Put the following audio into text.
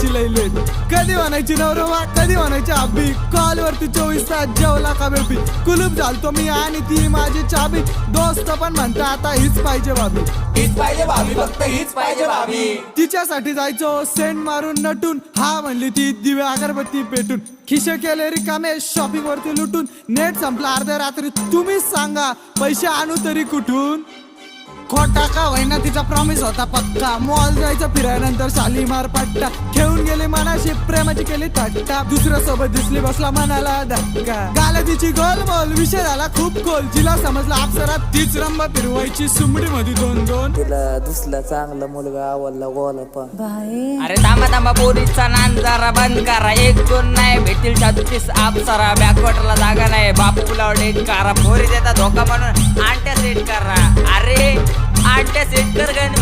यायची लई लेट. कधी म्हणायची नवरवा कधी म्हणायची आबी? कॉल वरती चोवीस तास जेवला का बेबी? कुलूप झालतो मी आणि ती माझी चाबी. दोस्त पण म्हणता आता हीच पाहिजे भाभी. हीच पाहिजे भाभी फक्त हीच पाहिजे भाभी. तिच्यासाठी जायचो सेंट मारून नटून. हा म्हणली ती दिव्या अगरबत्ती पेटून. खिशे केले रिकामे शॉपिंग वरती लुटून. नेट संपला अर्ध्या रात्री. तुम्हीच सांगा पैसे आणू तरी कुठून? खोटा का होईना तिचा प्रॉमिस होता पक्का. मॉल जायचं फिरायनंतर शालीमार पट्टा. खेळून गेली मनाशी प्रेमाची केली थट्टा. दुसऱ्या सोबत दिसली बसला मनाला धक्का. गाला तिची गोल मोल विषय झाला खूप खोल. जिला समजला अप्सरात तीच रंबा फिरवायची सुमडी मध्ये दोन दोन. तिला दिसला चांगला मुलगा आवडला गोला पण. अरे थांबा थांबा पोरीचा नान जरा बंद करा. एक दोन नाही भेटतील छत्तीस अप्सरा. बॅकवॉटरला जागा नाही. बापूला डेट करा. पोरी देता धोका म्हणून. कर गण